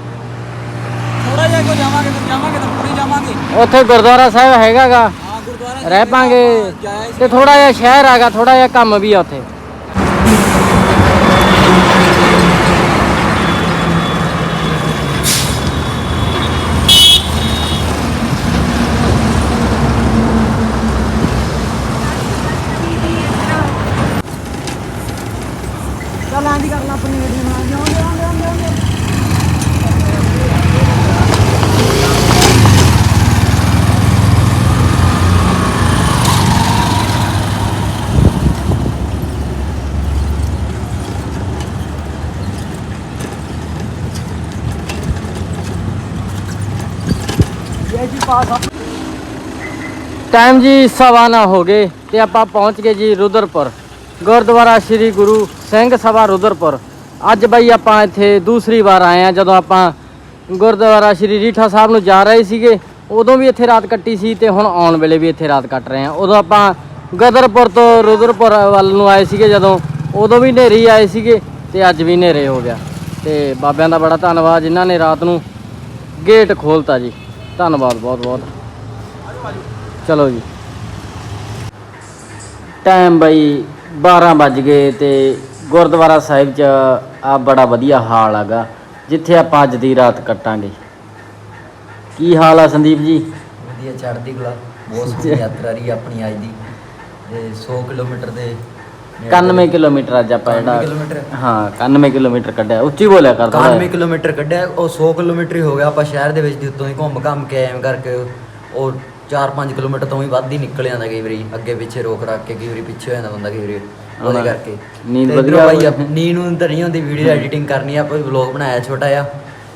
ਥੋੜਾ ਜਿਹਾ ਕੋ ਜਾਵਾਂਗੇ? ਤਾਂ ਜਾਵਾਂਗੇ ਤਾਂ ਪੂਰੀ ਜਾਵਾਂਗੇ। ਉੱਥੇ ਗੁਰਦੁਆਰਾ ਸਾਹਿਬ ਹੈਗਾਗਾ। ਹਾਂ ਗੁਰਦੁਆਰਾ ਰਹਿ ਪਾਂਗੇ। ਤੇ ਥੋੜਾ ਜਿਹਾ ਸ਼ਹਿਰ ਹੈਗਾ ਥੋੜਾ ਜਿਹਾ ਕੰਮ ਵੀ ਆ ਉੱਥੇ। ਟਾਈਮ ਜੀ ਸਵਾ ਨਾ ਹੋ ਗਏ ਤੇ ਆਪਾਂ ਪਹੁੰਚ ਗਏ ਜੀ ਰੁਦਰਪੁਰ। ਗੁਰਦੁਆਰਾ ਸ੍ਰੀ ਗੁਰੂ ਸਿੰਘ ਸਭਾ ਰੁਦਰਪੁਰ। ਅੱਜ ਬਈ ਆਪਾਂ ਇੱਥੇ ਦੂਸਰੀ ਵਾਰ ਆਏ ਆ ਜਦੋਂ ਆਪਾਂ ਗੁਰਦੁਆਰਾ ਸ੍ਰੀ ਰੀਠਾ ਸਾਹਿਬ ਨੂੰ ਜਾ ਰਹੇ ਸੀਗੇ, ਉਦੋਂ ਵੀ ਇੱਥੇ ਰਾਤ ਕੱਟੀ ਸੀ ਤੇ ਹੁਣ ਆਉਣ ਵੇਲੇ ਵੀ ਇੱਥੇ ਰਾਤ ਕੱਟ ਰਹੇ ਆ ਉਦੋਂ ਆਪਾਂ ਗਦਰਪੁਰ ਤੋਂ ਰੁਦਰਪੁਰ ਵੱਲ ਨੂੰ ਆਏ ਸੀਗੇ ਜਦੋਂ, ਉਦੋਂ ਵੀ ਹਨੇਰੀ ਆਏ ਸੀਗੇ ਤੇ ਅੱਜ ਵੀ ਹਨੇਰੇ ਹੋ ਗਿਆ। ਤੇ ਬਾਬਿਆਂ ਦਾ ਬੜਾ ਧੰਨਵਾਦ, ਜਿਨ੍ਹਾਂ ਨੇ ਰਾਤ ਨੂੰ ਗੇਟ ਖੋਲਤਾ ਜੀ। ਧੰਨਵਾਦ, ਬਹੁਤ ਬਹੁਤ। ਚਲੋ ਜੀ। ਟਾਈਮ ਬਈ 12 ਵੱਜ ਗਏ ਤੇ ਗੁਰਦੁਆਰਾ ਸਾਹਿਬ ਚ ਆ ਬੜਾ ਵਧੀਆ ਹਾਲ ਹੈਗਾ, ਜਿੱਥੇ ਆਪਾਂ ਅੱਜ ਦੀ ਰਾਤ ਕੱਟਾਂਗੇ। ਕੀ ਹਾਲ ਆ ਸੰਦੀਪ ਜੀ? ਵਧੀਆ, ਚੜ੍ਹਦੀ ਕਲਾ। ਬਹੁਤ ਸੋਹਣੀ ਯਾਤਰਾ ਰਹੀ ਆਪਣੀ ਅੱਜ ਦੀ। ਤੇ 100 ਕਿਲੋਮੀਟਰ ਦੇ 91 ਕਿਲੋਮੀਟਰ ਅੱਜ ਆਪਾਂ 91 ਜਿਹੜਾ ਕਿਲੋਮੀਟਰ। ਹਾਂ 91 ਕਿਲੋਮੀਟਰ ਕੱਢਿਆ ਉੱਚੀ ਬੋਲਿਆ ਕਰ ਥੋੜ੍ਹਾ 91 ਕਿਲੋਮੀਟਰ ਕੱਢਿਆ ਉਹ 100 ਕਿਲੋਮੀਟਰ ਹੀ ਹੋ ਗਿਆ ਆਪਾਂ ਸ਼ਹਿਰ ਦੇ ਵਿੱਚ ਦੀ ਉੱਤੋਂ ਹੀ ਘੁੰਮ ਘੰਮ ਕੇ ਐਵੇਂ ਕਰਕੇ ਉਹ 4-5 ਕਿਲੋਮੀਟਰ ਤੋਂ ਵੀ ਵੱਧ ਹੀ ਨਿਕਲ ਜਾਂਦਾ ਕਈ ਵਾਰੀ ਅੱਗੇ ਪਿੱਛੇ ਰੋਕ ਰੱਖ ਕੇ ਕਈ ਵਾਰੀ ਪਿੱਛੇ ਹੋ ਜਾਂਦਾ ਬੰਦਾ ਕਈ ਵਾਰੀ ਉਹਦੇ ਹਾਂ। ਕਰਕੇ। ਨੀਂਦ ਤੇ ਇੱਧਰੋਂ ਵਧੀਆ ਭਾਈ। ਆਪ- ਨੀਂਦ ਨੂੰ ਤਾਂ ਨਹੀਂ ਹੁੰਦੀ ਵੀਡੀਓ ਐਡੀਟਿੰਗ ਕਰਨੀ ਆ ਆਪਾਂ ਵਲੌਗ ਬਣਾਇਆ ਛੋਟਾ ਜਿਹਾ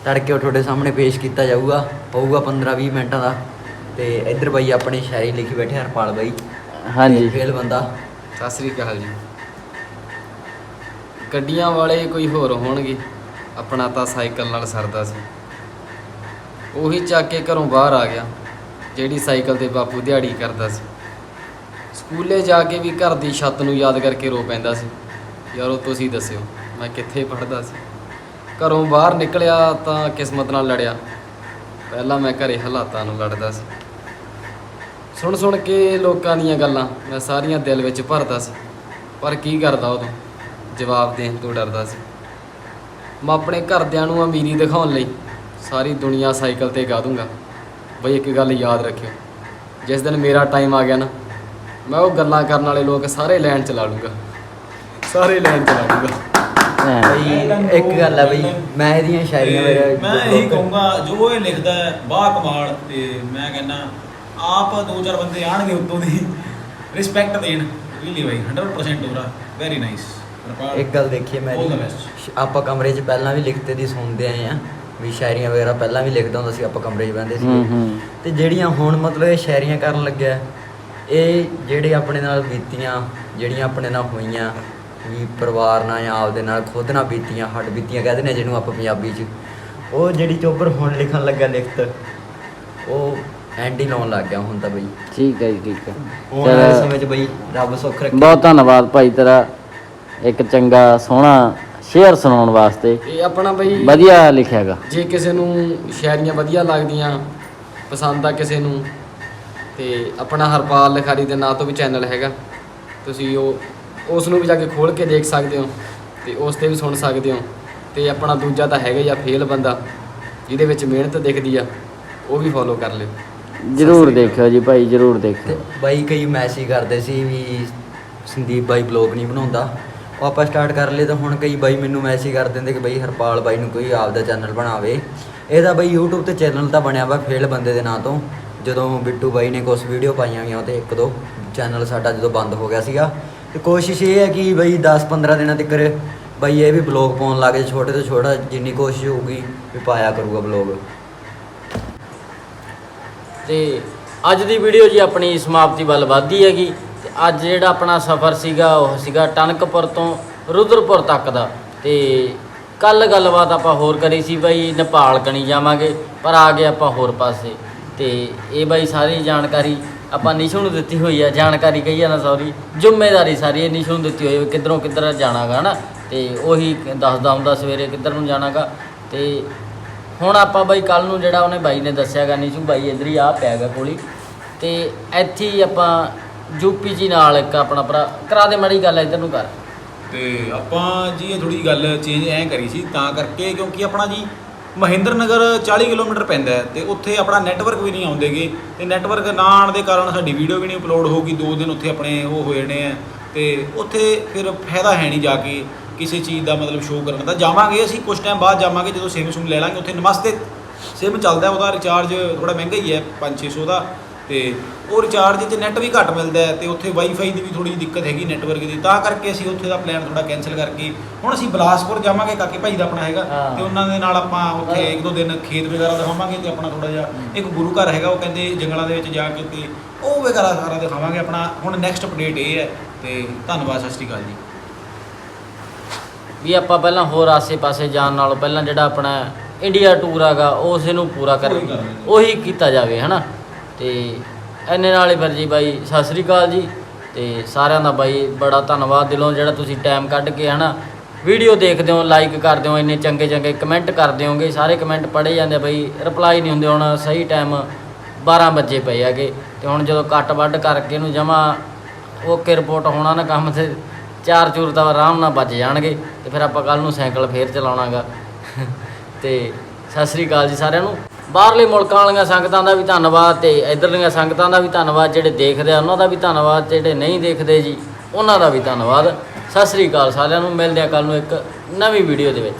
ਤੜਕੇ ਉਹ ਤੁਹਾਡੇ ਸਾਹਮਣੇ ਪੇਸ਼ ਕੀਤਾ ਜਾਊਗਾ ਹੋਊਗਾ 15-20 ਮਿੰਟਾਂ ਦਾ। ਤੇ ਇੱਧਰ ਬਾਈ ਆਪਣੇ ਸ਼ਾਇਰੀ ਲਿਖੀ ਬੈਠੇ ਹਰਪਾਲ ਬਾਈ ਹਾਂਜੀ। ਫੇਲ ਬੰਦਾ। ਸਤਿ ਸ੍ਰੀ ਅਕਾਲ ਜੀ। ਗੱਡੀਆਂ ਵਾਲੇ ਕੋਈ ਹੋਰ ਹੋਣਗੇ। ਆਪਣਾ ਤਾਂ ਸਾਈਕਲ ਨਾਲ ਸਰਦਾ ਸੀ। ਉਹੀ ਚੱਕ ਕੇ ਘਰੋਂ ਬਾਹਰ ਆ ਗਿਆ, ਜਿਹੜੀ ਸਾਈਕਲ ਤੇ ਬਾਪੂ ਦਿਹਾੜੀ ਕਰਦਾ ਸੀ। ਸਕੂਲੇ ਜਾ ਕੇ ਵੀ ਘਰ ਦੀ ਛੱਤ ਨੂੰ ਯਾਦ ਕਰਕੇ ਰੋ ਪੈਂਦਾ ਸੀ। ਯਾਰੋ ਤੁਸੀਂ ਦੱਸਿਓ, ਮੈਂ ਕਿੱਥੇ ਪੜਦਾ ਸੀ। ਘਰੋਂ ਬਾਹਰ ਨਿਕਲਿਆ ਤਾਂ ਕਿਸਮਤ ਨਾਲ ਲੜਿਆ। ਪਹਿਲਾਂ ਮੈਂ ਘਰੇ ਹਾਲਾਤਾਂ ਨੂੰ ਲੜਦਾ ਸੀ। ਸੁਣ ਸੁਣ ਕੇ ਲੋਕਾਂ ਦੀਆਂ ਗੱਲਾਂ ਮੈਂ ਸਾਰੀਆਂ ਦਿਲ ਵਿੱਚ ਭਰਦਾ ਸੀ। ਪਰ ਕੀ ਕਰਦਾ ਉਦੋਂ? ਜਵਾਬ ਦੇਣ ਤੋਂ ਡਰਦਾ ਸੀ। ਮੈਂ ਆਪਣੇ ਘਰਦਿਆਂ ਨੂੰ ਅਮੀਰੀ ਦਿਖਾਉਣ ਲਈ ਸਾਰੀ ਦੁਨੀਆ ਸਾਈਕਲ ਤੇ ਗਾ ਦੂੰਗਾ। ਬਈ ਇੱਕ ਗੱਲ ਯਾਦ ਰੱਖਿਓ ਜਿਸ ਦਿਨ ਮੇਰਾ ਟਾਈਮ ਆ ਗਿਆ ਨਾ ਮੈਂ ਉਹ ਗੱਲਾਂ ਕਰਨ ਵਾਲੇ ਲੋਕ ਸਾਰੇ ਲਾਈਨ ਚਲਾ ਲੂੰਗਾ। ਸਾਰੇ ਲਾਈਨ ਚਲਾ ਲੂੰਗਾ। ਐਂ। ਬਈ ਇੱਕ ਗੱਲ ਹੈ ਬਈ ਮੈਂ ਇਹਦੀਆਂ ਸ਼ਾਇਰੀਆਂ ਮੇਰੇ ਮੈਂ ਇਹੀ ਕਹੂੰਗਾ ਜੋ ਇਹ ਲਿਖਦਾ ਹੈ ਬਾ ਕਮਾਲ ਤੇ ਮੈਂ ਕਹਿੰਦਾ ਆਪ ਦੋ ਚਾਰ ਬੰਦੇ ਆਣਗੇ ਉੱਤੋਂ ਦੀ। ਰਿਸਪੈਕਟ ਦੇਣ। ਰੀਲੀ ਬਾਈ 100% ਹੋਰਾ ਵੈਰੀ ਨਾਈਸ ਇੱਕ ਗੱਲ ਦੇਖੀਏ ਮੈਂ ਆਪਾਂ ਕਮਰੇ 'ਚ ਪਹਿਲਾਂ ਵੀ ਲਿਖਤੇ ਦੀ ਸੁਣਦੇ ਆਏ ਆ ਵੀ ਸ਼ਾਇਰੀਆਂ ਵਗੈਰਾ ਪਹਿਲਾਂ ਵੀ ਲਿਖਦਾ ਹੁੰਦਾ ਸੀ ਆਪਾਂ ਕਮਰੇ 'ਚ ਬਹਿੰਦੇ ਹੂੰ ਸੀ ਤੇ ਜਿਹੜੀਆਂ ਹੁਣ ਮਤਲਬ ਇਹ ਸ਼ਾਇਰੀਆਂ ਕਰਨ ਲੱਗਿਆ ਇਹ ਜਿਹੜੇ ਆਪਣੇ ਨਾਲ ਬੀਤੀਆਂ ਜਿਹੜੀਆਂ ਆਪਣੇ ਨਾਲ ਹੋਈਆਂ ਵੀ ਪਰਿਵਾਰ ਨਾਲ ਜਾਂ ਆਪਦੇ ਨਾਲ ਖੁਦ ਨਾਲ ਬੀਤੀਆਂ ਹੱਡ ਬੀਤੀਆਂ ਕਹਿੰਦੇ ਨੇ ਜਿਹਨੂੰ ਆਪਾਂ ਪੰਜਾਬੀ 'ਚ। ਉਹ ਜਿਹੜੀ ਚੋਬਰ ਹੁਣ ਲਿਖਣ ਲੱਗਾ ਲਿਖਤ ਉਹ ਐਂਡ ਹੀ ਲਾਉਣ ਲੱਗ ਗਿਆ ਹੁਣ ਤਾਂ ਬਈ। ਠੀਕ ਹੈ ਜੀ ਠੀਕ ਹੈ। ਚਲੋ। ਸਮੇਂ 'ਚ ਬਈ ਰੱਬ ਸੁੱਖ ਰੱਖੇ। ਬਹੁਤ ਧੰਨਵਾਦ ਭਾਈ ਤੇਰਾ। ਇੱਕ ਚੰਗਾ ਸੋਹਣਾ ਸ਼ੇਅਰ ਸੁਣਾਉਣ ਵਾਸਤੇ। ਇਹ ਆਪਣਾ ਬਈ ਵਧੀਆ ਲਿਖਿਆਗਾ। ਜੇ ਕਿਸੇ ਨੂੰ ਸ਼ਾਇਰੀਆਂ ਵਧੀਆ ਲੱਗਦੀਆਂ ਪਸੰਦ ਆ ਕਿਸੇ ਨੂੰ ਤੇ ਆਪਣਾ ਹਰਪਾਲ ਲਿਖਾਰੀ ਦੇ ਨਾਂ ਤੋਂ ਵੀ ਚੈਨਲ ਹੈਗਾ। ਤੁਸੀਂ ਉਹ ਉਸ ਨੂੰ ਵੀ ਜਾ ਕੇ ਖੋਲ ਕੇ ਦੇਖ ਸਕਦੇ ਹੋ ਤੇ ਉਸ ਤੇ ਵੀ ਸੁਣ ਸਕਦੇ ਹੋ। ਤੇ ਆਪਣਾ ਦੂਜਾ ਤਾਂ ਹੈਗਾ ਹੀ ਆ ਫੇਲ ਬੰਦਾ ਜਿਹਦੇ ਵਿੱਚ ਮਿਹਨਤ ਦਿਖਦੀ ਆ ਉਹ ਵੀ ਫੋਲੋ ਕਰ ਲਿਓ ਜਰੂਰ ਦੇਖਿਓ ਜੀ ਭਾਈ ਜਰੂਰ ਦੇਖਿਓ। ਬਾਈ ਕਈ ਮੈਸੇਜ ਕਰਦੇ ਸੀ ਵੀ ਸੰਦੀਪ ਬਾਈ ਬਲੌਗ ਨਹੀਂ ਬਣਾਉਂਦਾ। ਉਹ ਆਪਾਂ ਸਟਾਰਟ ਕਰ ਲਏ ਤਾਂ ਹੁਣ ਕਈ ਬਾਈ ਮੈਨੂੰ ਮੈਸੇਜ ਕਰ ਦਿੰਦੇ ਕਿ ਬਈ ਹਰਪਾਲ ਬਾਈ ਨੂੰ ਕੋਈ ਆਪਦਾ ਚੈਨਲ ਬਣਾਵੇ। ਇਹਦਾ ਬਈ YouTube ਤੇ ਚੈਨਲ ਤਾਂ ਬਣਿਆ ਵਾ ਫੇਲ ਬੰਦੇ ਦੇ ਨਾਂ ਤੋਂ। ਜਦੋਂ ਬਿੱਟੂ ਬਾਈ ਨੇ ਕੁਝ ਵੀਡੀਓ ਪਾਈਆਂ ਹੋਈਆਂ ਤੇ ਇੱਕ ਦੋ ਚੈਨਲ ਸਾਡਾ ਜਦੋਂ ਬੰਦ ਹੋ ਗਿਆ ਸੀਗਾ। ਤੇ ਕੋਸ਼ਿਸ਼ ਇਹ ਹੈ ਕਿ ਬਈ 10-15 ਦਿਨਾਂ ਤੱਕ ਬਈ ਇਹ ਵੀ ਬਲੌਗ ਪਾਉਣ ਲੱਗੇ ਛੋਟੇ ਤੋਂ ਛੋਟਾ ਜਿੰਨੀ ਕੋਸ਼ਿਸ਼ ਹੋਊਗੀ ਵੀ ਪਾਇਆ ਕਰੂਗਾ ਬਲੌਗ ਤੇ ਅੱਜ ਦੀ ਵੀਡੀਓ ਜੀ ਆਪਣੀ ਸਮਾਪਤੀ ਵੱਲ ਵਧਦੀ ਹੈਗੀ। ਅੱਜ ਜਿਹੜਾ ਆਪਣਾ ਸਫ਼ਰ ਸੀਗਾ, ਉਹ ਸੀਗਾ ਟਨਕਪੁਰ ਤੋਂ ਰੁਦਰਪੁਰ ਤੱਕ ਦਾ। ਤੇ ਕੱਲ ਗੱਲਬਾਤ ਆਪਾਂ ਹੋਰ ਕਰੀ ਸੀ ਬਾਈ ਨੇਪਾਲ ਕਣੀ ਜਾਵਾਂਗੇ, ਪਰ ਆ ਗਏ ਆਪਾਂ ਹੋਰ ਪਾਸੇ। ਤੇ ਇਹ ਬਾਈ ਸਾਰੀ ਜਾਣਕਾਰੀ ਆਪਾਂ ਨਿਸ਼ੂ ਨੂੰ ਦਿੱਤੀ ਹੋਈ ਆ। ਜਾਣਕਾਰੀ ਕਹੀ ਆ ਨਾ ਸੌਰੀ ਜ਼ਿੰਮੇਵਾਰੀ ਸਾਰੀ ਇਹ ਨਿਸ਼ੂ ਨੂੰ ਦਿੱਤੀ ਹੋਈ ਹੈ ਵੀ ਕਿੱਧਰੋਂ ਕਿੱਧਰ ਜਾਣਾਗਾ, ਹਨਾ? ਤੇ ਉਹੀ ਦੱਸਦਾ ਹੁੰਦਾ ਸਵੇਰੇ ਕਿੱਧਰ ਨੂੰ ਜਾਣਾਗਾ। ਤੇ ਹੁਣ ਆਪਾਂ ਬਾਈ ਕੱਲ ਨੂੰ ਜਿਹੜਾ ਉਹਨੇ ਬਾਈ ਨੇ ਦੱਸਿਆਗਾ, ਨਿਸ਼ੂ ਬਾਈ ਇੱਧਰ ਹੀ ਆ ਪਿਆਗਾ ਕੋਲੀ ਤੇ ਇੱਥੇ ਹੀ ਆਪਾਂ ਯੂਪੀ ਜੀ ਨਾਲ ਇੱਕ ਆਪਣਾ ਭਰਾ। ਕਰਾ ਦੇ ਮੜੀ ਗੱਲ, ਇੱਧਰ ਨੂੰ ਕਰ। ਤੇ ਆਪਾਂ ਜੀ ਇਹ ਥੋੜੀ ਗੱਲ ਚੇਂਜ ਐਂ ਕਰੀ ਸੀ, ਤਾਂ ਕਰਕੇ ਕਿਉਂਕਿ ਆਪਣਾ ਜੀ ਮਹਿੰਦਰ ਨਗਰ 40 ਕਿਲੋਮੀਟਰ ਪੈਂਦਾ ਹੈ ਤੇ ਉੱਥੇ ਆਪਣਾ ਨੈਟਵਰਕ ਵੀ ਨਹੀਂ ਆਉਂਦੇਗੇ। ਤੇ ਨੈਟਵਰਕ ਨਾ ਆਉਣ ਦੇ ਕਾਰਨ ਸਾਡੀ ਵੀਡੀਓ ਵੀ ਨਹੀਂ ਅਪਲੋਡ ਹੋਊਗੀ, ਦੋ ਦਿਨ ਉੱਥੇ ਆਪਣੇ ਉਹ ਹੋ ਜਾਣੇ ਆ। ਤੇ ਉੱਥੇ ਫਿਰ ਫਾਇਦਾ ਹੈ ਨਹੀਂ ਜਾ ਕੇ ਕਿਸੇ ਚੀਜ਼ ਦਾ ਮਤਲਬ ਸ਼ੋਅ ਕਰਨ ਦਾ। ਜਾਵਾਂਗੇ ਅਸੀਂ ਕੁਝ ਟਾਈਮ ਬਾਅਦ ਜਾਵਾਂਗੇ, ਜਦੋਂ ਸਿਮ ਸੁਮ ਲੈ ਲਾਂਗੇ, ਉੱਥੇ ਨਮਸਤੇ। ਸਿਮ ਚੱਲਦਾ, ਉਹਦਾ ਰਿਚਾਰਜ ਥੋੜਾ ਮਹਿੰਗਾ ਹੀ ਹੈ 5-600 ਦਾ। ਤੇ ਉਹ ਰਿਚਾਰਜ ਤੇ ਨੈਟ ਵੀ ਘੱਟ ਮਿਲਦਾ ਹੈ ਤੇ ਉੱਥੇ ਵਾਈਫਾਈ ਦੀ ਵੀ ਥੋੜੀ ਦਿੱਕਤ ਹੈਗੀ ਨੈਟਵਰਕ ਦੀ। ਤਾਂ ਕਰਕੇ ਅਸੀਂ ਉੱਥੇ ਦਾ ਪਲਾਨ ਥੋੜਾ ਕੈਨਸਲ ਕਰਕੇ ਹੁਣ ਅਸੀਂ ਬਲਾਸਪੁਰ ਜਾਵਾਂਗੇ ਕਾਕੇ ਭਾਈ ਦਾ ਆਪਣਾ ਹੈਗਾ। ਤੇ ਉਹਨਾਂ ਦੇ ਨਾਲ ਆਪਾਂ ਉੱਥੇ ਇੱਕ ਦੋ ਦਿਨ ਖੇਤ ਵਗੈਰਾ ਦਿਖਾਵਾਂਗੇ ਤੇ ਆਪਣਾ ਥੋੜਾ ਜਿਹਾ ਇੱਕ ਗੁਰੂ ਘਰ ਹੈਗਾ ਉਹ ਕਹਿੰਦੇ ਜੰਗਲਾਂ ਦੇ ਵਿੱਚ ਜਾ ਕੇ ਤੇ ਉਹ ਵਗੈਰਾ ਸਾਰਾ ਦਿਖਾਵਾਂਗੇ ਆਪਣਾ। ਹੁਣ ਨੈਕਸਟ ਅਪਡੇਟ ਇਹ ਹੈ ਤੇ ਧੰਨਵਾਦ ਸਤਿ ਸ਼੍ਰੀ ਅਕਾਲ ਜੀ। ਵੀ ਆਪਾਂ ਪਹਿਲਾਂ ਹੋਰ ਆਸੇ-ਪਾਸੇ ਜਾਣ ਨਾਲੋਂ ਪਹਿਲਾਂ ਜਿਹੜਾ ਆਪਣਾ ਇੰਡੀਆ ਟੂਰ ਹੈਗਾ ਉਸ ਨੂੰ ਪੂਰਾ ਕਰ। ਉਹੀ ਕੀਤਾ ਜਾਵੇ ਹਨਾ? ਤੇ ਇੰਨੇ ਨਾਲ ਹੀ ਫਿਰ ਜੀ ਬਾਈ, ਸਤਿ ਸ੍ਰੀ ਅਕਾਲ ਜੀ। ਤੇ ਸਾਰਿਆਂ ਦਾ ਬਾਈ ਬੜਾ ਧੰਨਵਾਦ ਦਿਲੋਂ ਜਿਹੜਾ ਤੁਸੀਂ ਟਾਈਮ ਕੱਢ ਕੇ ਹਨਾ ਵੀਡੀਓ ਦੇਖਦੇ ਹੋ ਲਾਈਕ ਕਰਦੇ ਹੋ, ਇੰਨੇ ਚੰਗੇ ਚੰਗੇ ਕਮੈਂਟ ਕਰਦੇ ਹੋਗੇ। ਸਾਰੇ ਕਮੈਂਟ ਪੜ੍ਹੇ ਜਾਂਦੇ ਬਾਈ ਰਿਪਲਾਈ ਨਹੀਂ ਹੁੰਦੇ, ਹੁਣ ਸਹੀ ਟਾਈਮ 12 ਵਜੇ ਪਏ ਹੈਗੇ। ਤੇ ਹੁਣ ਜਦੋਂ ਕੱਟ ਵੱਢ ਕਰਕੇ ਇਹਨੂੰ ਜਮਾ ਓਕੇ ਰਿਪੋਰਟ ਹੋਣਾ ਨਾ ਕੰਮ ਤੇ, ਚਾਰ ਚੂਰ ਤਾਂ ਆਰਾਮ ਨਾਲ ਬਚ ਜਾਣਗੇ। ਤੇ ਫਿਰ ਆਪਾਂ ਕੱਲ ਨੂੰ ਸਾਈਕਲ ਫੇਰ ਚਲਾਉਣਾਗਾ ਤੇ ਸਤਿ ਸ੍ਰੀ ਅਕਾਲ ਜੀ ਸਾਰਿਆਂ ਨੂੰ। ਬਾਹਰਲੇ ਮੁਲਕਾਂ ਵਾਲੀਆਂ ਸੰਗਤਾਂ ਦਾ ਵੀ ਧੰਨਵਾਦ ਤੇ ਇਧਰਲੀਆਂ ਸੰਗਤਾਂ ਦਾ ਵੀ ਧੰਨਵਾਦ, ਜਿਹੜੇ ਦੇਖਦੇ ਆ, ਉਹਨਾਂ ਦਾ ਵੀ ਧੰਨਵਾਦ ਜਿਹੜੇ ਨਹੀਂ ਦੇਖਦੇ ਜੀ, ਉਹਨਾਂ ਦਾ ਵੀ ਧੰਨਵਾਦ। ਸਤਿ ਸ੍ਰੀ ਅਕਾਲ ਸਾਰਿਆਂ ਨੂੰ, ਮਿਲਦੇ ਆ ਕੱਲ ਨੂੰ ਇੱਕ ਨਵੀਂ ਵੀਡੀਓ ਦੇ ਵਿੱਚ।